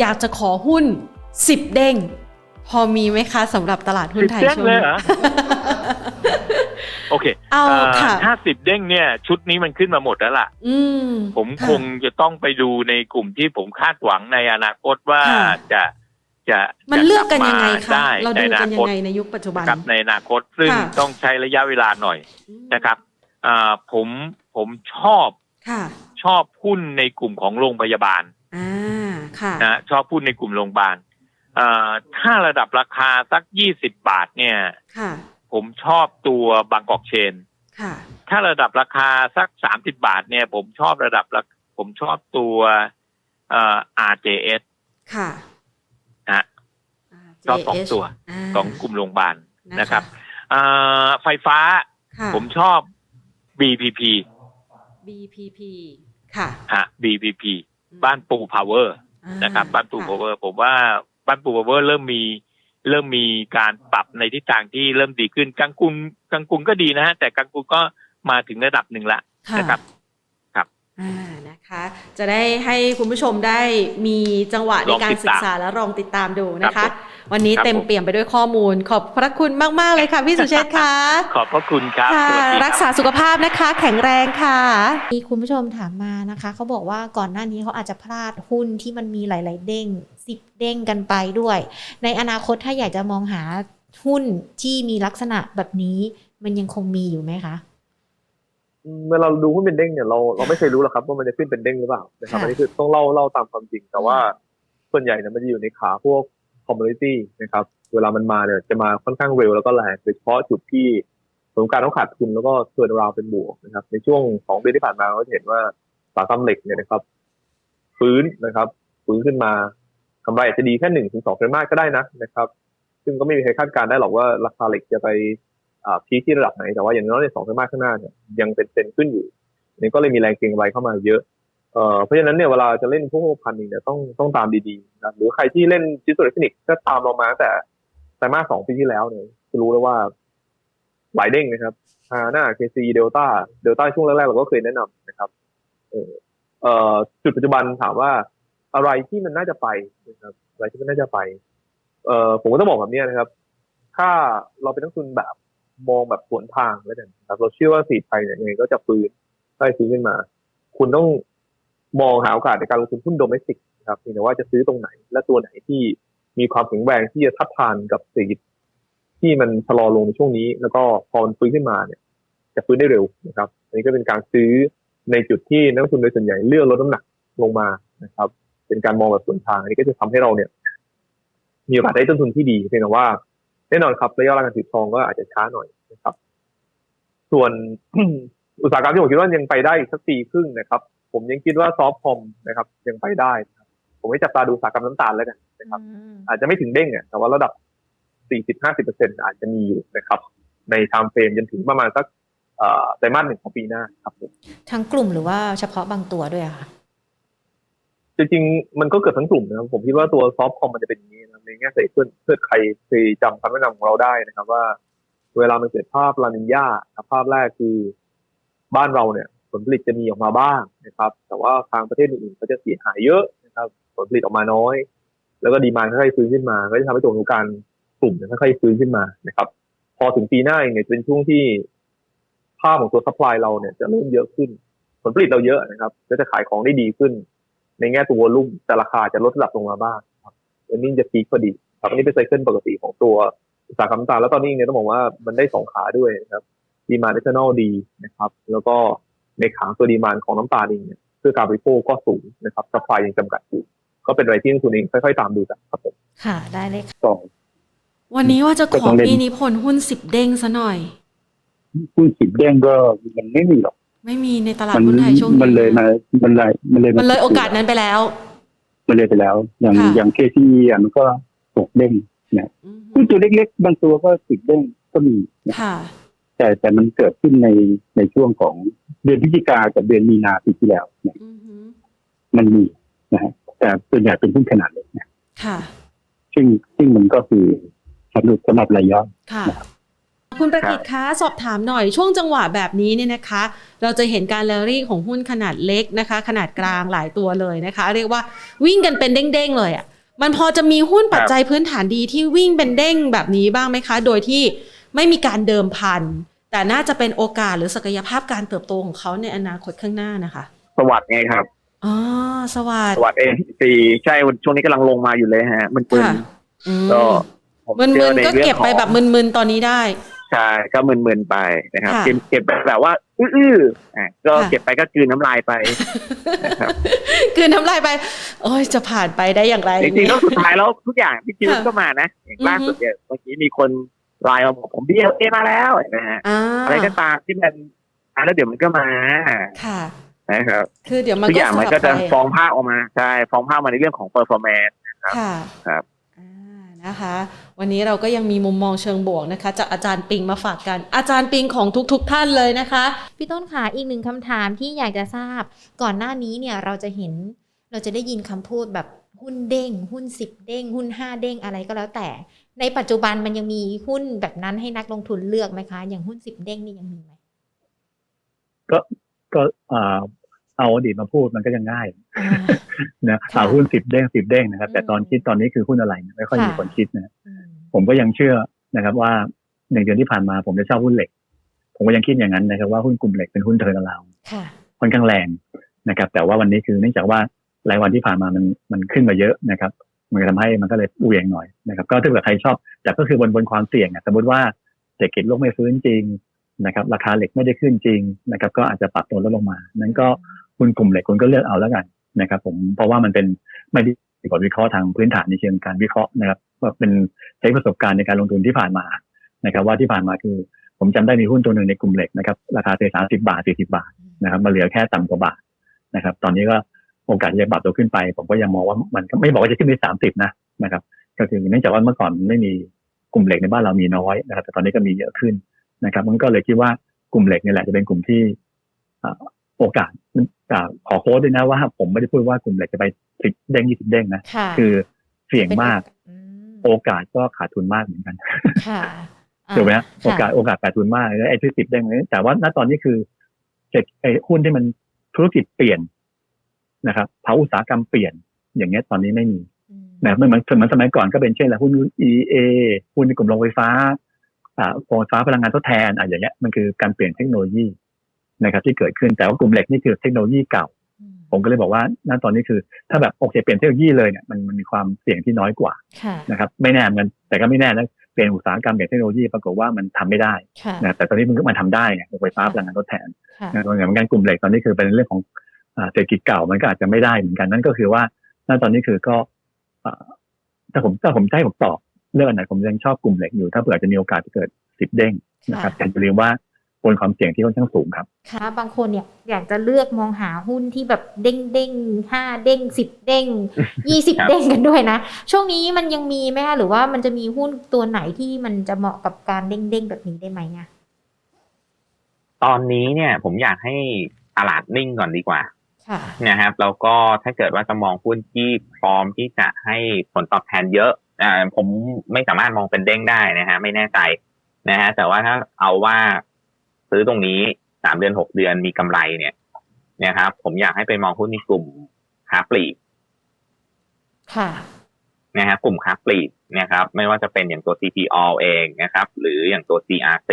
อยากจะขอหุ้น 10 เด้ง พอมีไหมคะสำหรับตลาดหุ้นไทยสิบเด้งช่วงเลยนี้เหรอโอเคเอาเอ่อค่ะถ้าสิบเด้งเนี่ย ชุดนี้มันขึ้นมาหมดแล้วล่ะอืมผมะคงจะต้องไปดูในกลุ่มที่ผมคาดหวังในอนาคตว่าค่ะจะจะมันจะเลือกกันลับยังไงมาคะได้เราในดูอกันานยัคงตไงในยุคปัจจุบันนะครับในอนาคตซึ่งค่ะต้องใช้ระยะเวลาหน่อยอืมนะครับอ่าผมผมชอบค่ะชอบหุ้นในกลุ่มของโรงพยาบาลอ่าค่ะ นะชอบหุ้นในกลุ่มโรงพยาบาลอ่าถ้าระดับราคาสักยี่สิบบาทเนี่ยค่ะผมชอบตัวบางกอกเชนค่ะถ้าระดับราคาสักสามสิบาทเนี่ย ผมชอบระดับราผมชอบตัวเอ่อ RJS ค่ะนะฮะชอบสอง JH ตัวาของกลุ่มโรงพยาบาลนะนะครับอ่าไฟฟ้าค่ะผมชอบ BPP BPP ค่ะฮะ BPP บ้านปูพาวเวอร์อ่า นะครับบ้านปูค่ะพาวเวอร์ ผมว่าบ้านปูพาวเวอร์เริ่มมีเริ่มมีการปรับในทิศทางที่เริ่มดีขึ้นกังกุงกังกุงก็ดีนะฮะแต่กังกุงก็มาถึงระดับหนึ่งละค่ะนะครับอ่านะคะ จะได้ให้คุณผู้ชมได้มีจังหวะในลองการติดศึกตามษาและลองติดตามดูนะครัคะบผม วันนี้ครับเต็มผมเปี่ยมไปด้วยข้อมูล ขอบพระคุณมาก ๆ เลยค่ะ พี่สุเชษฐ์ค่ะ ขอบพระคุณครับค่ะสวัสดีครับกษาสุขภาพนะคะ แข็งแรงค่ะ มีคุณผู้ชมถามมานะคะ เขาบอกว่าก่อนหน้านี้เขาอาจจะพลาดหุ้นที่มันมีหลาย ๆ เด้งสิบเด้งกันไปด้วย ในอนาคตถ้าอยากจะมองหาหุ้นที่มีลักษณะแบบนี้มันยังคงมีอยู่ไหมคะเมื่อเราดูหุ้นเป็นเด้งเนี่ยเราเราไม่เคยรู้หรอกครับว่ามันจะขึ้นเป็นเด้งหรือเปล่านะครับค่ะอันนี้คือต้องเล่าเล่าตามความจริง แต่ว่าส่วนใหญ่เนี่ยมันจะอยู่ในขาพวกค อมมูนิตี้นะครับ เวลามันมาเนี่ยจะมาค่อนข้างเร็วแล้วก็แรงโดยเฉพาะจุดที่ผลการต้องขาดทุนแล้วก็เทิร์นราวเป็นบวกนะครับ ในช่วงสองเดือนที่ผ่านมาเราเห็นว่าสาหกรรมเหล็กเนี่ยนะครับฟื้นนะครับฟื้นขึ้นมากำไรอาจจะดีแค่หนึ่งถึงสองเปอร์เซ็นต์มากก็ได้นะนะครับ ซึ่งก็ไม่มีใครคาดการณ์ได้หรอกว่าราคาเหล็กจะไปพีที่ระดับไหนแต่ว่าอย่างน้อยในสองไตรมาสข้างหน้าเนี่ยยังเป็นเซนขึ้นอยู่นี่ก็เลยมีแรงเก็งกำไรเข้ามาเยอะ เอ่อเพราะฉะนั้นเนี่ยเวลาจะเล่นพวกพันธุ์เนี่ยต้องต้องตามดีๆนะหรือใครที่เล่นจิสโซเรฟินิกก็ตามเรามาตั้งแต่ไตรมาสสองปีที่แล้วเนี่ยจะรู้แล้วว่าหลายเด้งนะครับฮาน่าเคซีเดลต้าเดลต้าช่วงแรกๆเราก็เคยแนะนำนะครับเออเอ่อจุดปัจจุบันถามว่าอะไรที่มันน่าจะไปนะครับอะไรที่มันน่าจะไป เอ่อผมก็ต้องบอกแบบนี้นะครับ ถ้าเราเป็นนักทุนแบบมองแบบสวนทางแล้วกันครับเราเชื่อว่าสีไทยเนี่ยยังไงก็จะฟื้นได้ฟื้นขึ้นมา คุณต้อง มองหาโอกาสในการลงทุนหุ้นโดเมสติกนะครับเพียงแต่ว่าจะซื้อตรงไหน และตัวไหนที่มีความแข็งแรงที่จะทัดทานกับเศรษฐกิจที่มันชะลอลงในช่วงนี้ แล้วก็พอมันฟื้นขึ้นมาเนี่ย จะฟื้นได้เร็วนะครับ อันนี้ก็เป็นการซื้อในจุดที่นักลงทุนโดยส่วนใหญ่เลือกลดน้ำหนักลงมานะครับ เป็นการมองแบบสวนทาง อันนี้ก็จะทำให้เราเนี่ย มีโอกาสได้ต้นทุนที่ดีเพียงแต่ว่าแน่นอนครับระยะเวลาการถือครองก็อาจจะช้าหน่อยนะครับ ส่วนอุตสาหกรรมที่ผมคิดว่ายังไปได้อีกสักปีครึ่งนะครับ ผมยังคิดว่าซอฟต์คอมนะครับ ยังไปได้นะครับผมให้จับตาดูอุตสาหกรรมน้ำตาลแล้วกันนะครับ อาจจะไม่ถึงเด้งอะแต่ว่าระดับ 40-50%อาจจะมีอยู่นะครับ ในไทม์เฟรมจนถึงประมาณสักเอ่อไตรมาสหนึ่งของปีหน้าครับผมทั้งกลุ่มหรือว่าเฉพาะบางตัวด้วยอะคะจริงๆมันก็เกิดทั้งกลุ่มนะครับผมคิดว่าตัวซอฟต์คอมมันจะเป็นอย่างนี้นะครับในแง่เศรษฐกิจเพื่อนเพื่อนใครเคยจำคำแนะนำของเราได้นะครับ ว่า เวลามันเกิดภาพลานินยาครับภาพแรกคือบ้านเราเนี่ย ผลผลิตจะมีออกมาบ้างนะครับ แต่ว่าทางประเทศอื่นๆเขาจะเสียหายเยอะนะครับ ผลผลิตออกมาน้อย แล้วก็ดีมานค่อยๆฟื้นขึ้นมา ก็จะทำให้ตัวของการกลุ่มค่อยๆฟื้นขึ้นมานะครับ พอถึงปีหน้าเนี่ยจะเป็นช่วงที่ภาพของตัวซัพพลายเราเนี่ยจะเริ่มเยอะขึ้น ผลผลิตเราเยอะนะครับก็จะขายของได้ดีขึ้น ในแง่ตัววอลุ่มแต่ราคาจะลดระดับลงมาบ้างครับอันนี้จะพีคพอดีครับอันนี้เป็นไซเคิลปกติของตัวอุตสาหกรรมน้ำตาแล้วตอนนี้เนี่ยต้องบอกว่ามันได้สองขาด้วยนะครับดีมานเนชั่นแนลดีนะครับ แล้วก็ ในขาตัวดีมานของน้ำตาลเองเนี่ยเพื่อการบริโภคก็สูงนะครับซัพพลายยังจำกัดอยู่ ก็เป็นอะไรที่นักลงทุนเองค่อยๆตามดูกันครับผมค่ะได้เลยค่ะสองวันนี้ว่าจะขก็อต้องเล่นพี่นิพนธ์หุ้นสิบเด้งซะหน่อย หุ้นสิบเด้งก็มันไม่มีหรอก ไม่มีในตลาดมันหุ้นไทยช่วงนี้มันเลยมามันเลยมันเลยมันเลยโอกาสนั้นไปแล้ว มันเลยไปแล้ว อย่างค่ะอย่างเคที่อะมันก็ตกเด้งนะอือฮึหุ้นตัวเล็กๆบางตัวก็สิบเด้งก็มีนะค่ะ แต่แต่มันเกิดขึ้นในในช่วงของเดือนพฤศจิกากับเดือนมีนาปีที่แล้วนะอือฮึมันมีนะฮะแต่ส่วนใหญ่เป็นหุ้นขนาดเล็กนะค่ะ ซึ่งซึ่งมันก็คือสำหรับสำหรับรายย่อยค่ะคุณประกิตคะสอบถามหน่อยช่วงจังหวะแบบนี้เนี่ยนะคะ เราจะเห็นการแลรี่ของหุ้นขนาดเล็กนะคะ ขนาดกลางหลายตัวเลยนะคะ เรียกว่าวิ่งกันเป็นเด้งๆเลยอะมันพอจะมีหุ้นปัจจัยพื้นฐานดีที่วิ่งเป็นเด้งแบบนี้บ้างไหมคะ โดยที่ ไม่มีการเดิมพัน แต่น่าจะเป็นโอกาสหรือศักยภาพการเติบโตของเขาในอนาคตข้างหน้านะคะ สวัสดไงครับอ๋อสวัสสดีวัสดเองสี่ใช่วันช่วงนี้กำลังลงมาอยู่เลยฮะ มันปืนค่ะอืมก็ผมมึนเชื่อๆในก็รื่องเก็บไปของแบบมึนๆตอนนี้ได้ใช่ก็มึนๆไปนะครับค่ะเก็บเก็บแบบว่าอื้อๆอะก็ค่ะเก็บไปก็กลืนน้ำลายไปนะครับคือน้ำลายไป โอ้ยจะผ่านไปได้อย่างไรจริงๆแล้วสุดท้ายแล้วทุกอย่างพี่คิวค่ะก็มานะอย่างอือฮึล่าสุดเนี่ยเมื่อกี้มีคน ไลน์มาบอกผมบีเอมาแล้วนะฮะอ่าอะไรก็ตามที่มันอะแล้วเดี๋ยวมันก็มาค่ะ นะครับคือเดี๋ยวมันทุกก็อย่างมันสลับก็จะไปฟ้องภาพออกมาใช่ฟ้องภาพมาในเรื่องของ performance ค่ะครับ อ่านะคะ วันนี้เราก็ยังมีมุมมองเชิงบวกนะคะ จากอาจารย์ปิงมาฝากกัน อาจารย์ปิงของทุก ๆทท่านเลยนะคะ พี่ต้นค่ะอีกหนึ่งคำถามที่อยากจะทราบ ก่อนหน้านี้เนี่ยเราจะเห็นเราจะได้ยินคำพูดแบบหุ้นเด้ง หุ้นสิบเด้ง หุ้นห้าเด้งอะไรก็แล้วแต่ ในปัจจุบันมันยังมีหุ้นแบบนั้นให้นักลงทุนเลือกไหมคะ อย่างหุ้นสิบเด้งนี่ยังมีไหมก็อ่าเอาอดีตมาพูดมันก็จะง่ายอ่านะค่ะเอาหุ้นสิบเด้งสิบเด้งนะครับ แต่ตอนอืมคิดตอนนี้คือหุ้นอะไรเนี่ยไม่ค่อยมีค่ะคนคิดนะอืมผมก็ยังเชื่อนะครับ ว่าหนึ่งเดือนที่ผ่านมาผมจะชอบหุ้นเหล็ก ผมก็ยังคิดอย่างนั้นนะครับว่าหุ้นกลุ่มเหล็กเป็นหุ้นเทอร์นาราวค่ะค่อนข้างแรงนะครับ แต่ว่าวันนี้คือเนื่องจากว่ารายวันที่ผ่านมามันมันขึ้นมาเยอะนะครับ มันก็ทำให้มันก็เลยอูเองหน่อยนะครับ ก็ถ้าเกิดใครชอบ แต่ก็คือบนบนความเสี่ยงอะสมมติว่าเศรษฐกิจโลกไม่ฟื้นจริงนะครับ ราคาเหล็กไม่ได้ขึ้นจริงนะครับ ก็อาจจะปรับตัวลดลงมา นั้นก็หุ้นกลุ่มเหล็กคุณก็เลือกเอาแล้วกันนะครับ ผมเพราะว่ามันเป็นไม่ได้กว่าวิเคราะห์ทางพื้นฐานในเชิงการวิเคราะห์นะครับว่าเป็นใช้ประสบการณ์ในการลงทุนที่ผ่านมานะครับ ว่าที่ผ่านมาคือ ผมจำได้มีหุ้นตัวหนึ่งในกลุ่มเหล็กนะครับ ราคาเทสามสิบาทสี่สิบาทนะครับ มาเหลือแค่ต่ำกว่าบาทนะครับ ตอนนี้ก็ โอกาสที่จะปรับตัวขึ้นไป ผมก็ยังมองว่ามันก็ไม่บอกว่าจะขึ้นไปสามสิบนะนะครับก็คือเนื่องจากว่าเมื่อก่อนไม่มีกลุ่มเหล็กในบ้านเรามีน้อยนะครับ แต่ตอนนี้ก็มีเยอะขึ้นนะครับ มันก็เลยคิดว่ากลุ่มเหล็กนี่แหละจะเป็นกลุ่มที่อ่าโอกาสอ่าขอโค้ดด้วยนะว่า ผมไม่ได้พูดว่ากลุ่มเหล็กจะไปสิบเด้งยี่สิบเด้งนะค่ะคือเสี่ยงมากอืมโอกาสก็ขาดทุนมากเหมือนกันค่ะอ่าถูกไหมฮะโอค่ะกาสโอกาสขาดทุนมากแล้วไอ้ที่สิบได้ไหมแต่ว่าณตอนนี้คือเศรษฐไอ้หุ้นที่มันธุรกิจเปลี่ยน นะครับภาคอุตสาหกรรมเปลี่ยนอย่างเงี้ยตอนนี้ไม่มีอืมนะไม่เหมือนเหมือนสมัยก่อนก็เป็นเช่นอะไรหุ้น EA หุ้นในกลุ่มโรงไฟฟ้าอ่าโรงไฟฟ้าพลังงานทดแทนอะอย่างเงี้ยมันคือการเปลี่ยนเทคโนโลยีนะครับ ที่เกิดขึ้นแต่ว่ากลุ่มเหล็กนี่คือเทคโนโลยีเก่าอืมผมก็เลยบอกว่าณตอนนี้คือ ถ้าแบบโอเคเปลี่ยนเทคโนโลยีเลยเนี่ยมันมันมีความเสี่ยงที่น้อยกว่าค่ะนะครับ ไม่แน่เหมือนกันแต่ก็ไม่แน่นะเปลี่ยนอุตสาหกรรมเปลี่ยนเทคโนโลยีปรากฏว่ามันทำไม่ได้ค่ะนะแต่ตอนนี้มันก็มาทำได้ไงโรงไฟฟ้าพลังงานทดแทนค่ะนะเหมือนกันกลุ่มเหล็กตอนนี้คือเป็นเรื่องของอ่า เศรษฐกิจเก่ามันก็อาจจะไม่ได้เหมือนกันนั่นก็คือว่าณตอนนี้คือก็อ่าถ้าผมถ้าผมจะให้ผมตอบเรื่องอันไหนผมยังชอบกลุ่มเหล็กอยู่ ถ้าเผื่อจะมีโอกาสจะเกิดสิบเด้งนะครับแต่อย่าลืมว่าบนความเสี่ยงที่ค่อนข้างสูงครับค่ะบางคนเนี่ยอยากจะเลือกมองหาหุ้นที่แบบเด้งเด้งห้าเด้งสิบเด้งยี่สิบครับเด้งกันด้วยนะ ช่วงนี้มันยังมีไหมคะหรือว่ามันจะมีหุ้นตัวไหนที่มันจะเหมาะกับการเด้งเด้งแบบนี้ได้ไหมอะตอนนี้เนี่ยผมอยากให้ตลาดนิ่งก่อนดีกว่าค่ะ นะครับแล้วก็ถ้าเกิดว่าจะมองหุ้นที่พร้อมที่จะให้ผลตอบแทนเยอะอ่าผมไม่สามารถมองเป็นเด้งได้นะฮะไม่แน่ใจนะฮะแต่ว่าถ้าเอาว่าซื้อตรงนี้สามเดือนหกเดือนมีกำไรเนี่ยนะครับ ผมอยากให้ไปมองหุ้นในกลุ่มค้าปลีกค่ะนะฮะกลุ่มค้าปลีกนะครับ ไม่ว่าจะเป็นอย่างตัว CPO เองนะครับ หรืออย่างตัว CRC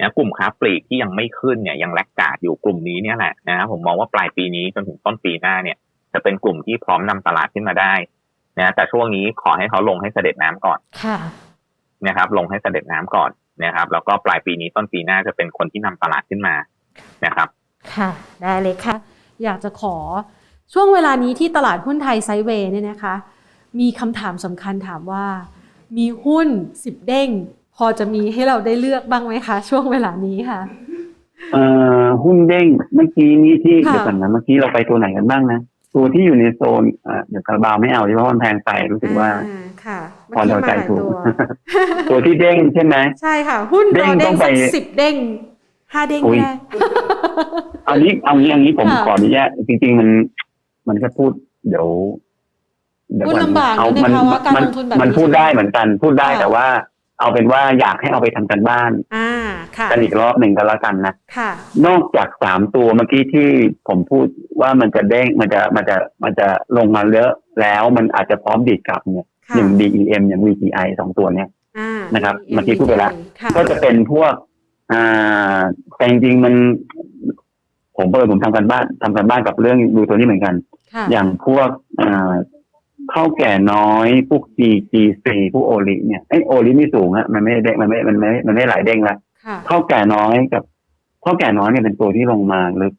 นะกลุ่มค้าปลีกที่ยังไม่ขึ้นเนี่ยยังแลกกาดอยู่กลุ่มนี้เนี่ยแหละนะครับผมมองว่าปลายปีนี้จนถึงต้นปีหน้าเนี่ย จะเป็นกลุ่มที่พร้อมนำตลาดขึ้นมาได้นะแต่ช่วงนี้ขอให้เขาลงให้เสด็จน้ำก่อนค่ะนะครับ ลงให้เสด็จน้ำก่อนนะครับ แล้วก็ปลายปีนี้ต้นปีหน้าจะเป็นคนที่นำตลาดขึ้นมานะครับ ค่ะ ได้เลยค่ะ อยากจะขอช่วงเวลานี้ที่ตลาดหุ้นไทยไซด์เวย์เนี่ยนะคะ มีคำถามสำคัญถามว่า มีหุ้นสิบเด้ง พอจะมีให้เราได้เลือกบ้างไหมคะ ช่วงเวลานี้ค่ะเอ่อหุ้นเด้งเมื่อกี้นี้ที่ค่ะเดี๋ยวก่อนนะเมื่อกี้เราไปตัวไหนกันบ้างนะตัวที่อยู่ในโซนอ่าเดี๋ยวคาราบาวไม่เอาเพราะมันแพงไปรู้สึกว่าอ่ค่ะพอเราใจถูกเมื่อกี้มาหลายตัวตัวที่เด้งใช่ไหมใช่ค่ะ หุ้นเด้รงอเด้ต้องงสักไปสิบเด้งห้าเด้งอุ๊ก็ยได้เอานี้เอางี้เอางี้ผมค่ะขออนุญาตจริง ๆ มัน มันก็พูด เดี๋ยวเดี๋ยวพูดก่อนลำบากเอานะในมันภาวะการมัลงทุนแบบนี้มันพูดได้เหมือนกัน พูดได้ค่ะแต่ว่า เอาเป็นว่าอยากให้เอาไปทำกันบ้านอ่าค่ะกันอีกรอบหนึ่งก็แล้วกันนะค่ะ นอกจากสามตัวเมื่อกี้ที่ผมพูดว่ามันจะเด้งมันจะมันจะมันจะลงมาเยอะแล้วมันอาจจะพร้อมดีดกลับเนี่ยค่ะอย่าง DEM อย่าง VTI สองตัวเนี่ยอ่านะครับมีเมื่อกี้พูดไปแล้วค่ะก็จะเป็นพวกอ่าแต่จริงๆมัน ผมเปิดผมทำกันบ้านทำกันบ้านกับเรื่องดูตัวนี้เหมือนกันค่ะอย่างพวกอ่า ข้าวแก่น้อย พวก GGC พวกโอลิเนี่ยไอโอลิไม่สูงอะมันไม่ได้เด้งมันไม่มันไม่มันไม่หลายเด้งละค่ะข้าวแก่น้อยกับข้าวแก่น้อยเนี่ยเป็นตัวที่ลงมาลึก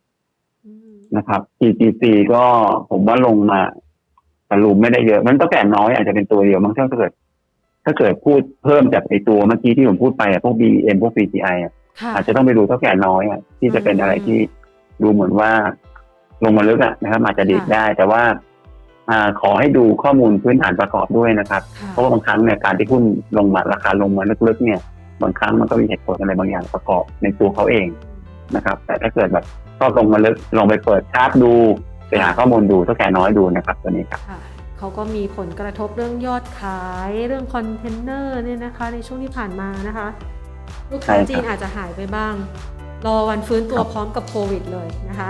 อืมนะครับ GGC ก็ผมว่าลงมาแต่รูมไม่ได้เยอะ มันก็แก่น้อยอาจจะเป็นตัวเดียวมั้งถ้าเกิด ถ้าเกิดพูดเพิ่มจากไอตัวเมื่อกี้ที่ผมพูดไปอะพวก BM พวก PGI อะค่ะ อาจจะต้องไปดูเท่าแก่น้อยอะที่จะเป็นอะไรที่ดูเหมือนว่า ลงมาลึกอะนะครับอาจจะดีดได้ แต่ว่าอ่า ขอให้ดูข้อมูลพื้นฐานประกอบด้วยนะครับค่ะเพราะว่าบางครั้งเนี่ยการที่หุ้นลงมาราคาลงมาลึกๆเนี่ยบางครั้งมันก็มีเหตุผลอะไรบางอย่างประกอบในตัวเขาเองนะครับ แต่ถ้าเกิดแบบชอบลงมาลึกลองไปเปิดชาร์ตดูไปหาข้อมูลดูเท่าแก่น้อยดูนะครับตัวนี้ครับค่ะเขาก็มีผลกระทบเรื่องยอดขายเรื่องคอนเทนเนอร์เนี่ยนะคะ ในช่วงที่ผ่านมานะคะ ลูกค้าใช่ครับจีนอาจจะหายไปบ้าง รอวันฟื้นตัวพร้อมกับโควิดเลยนะคะ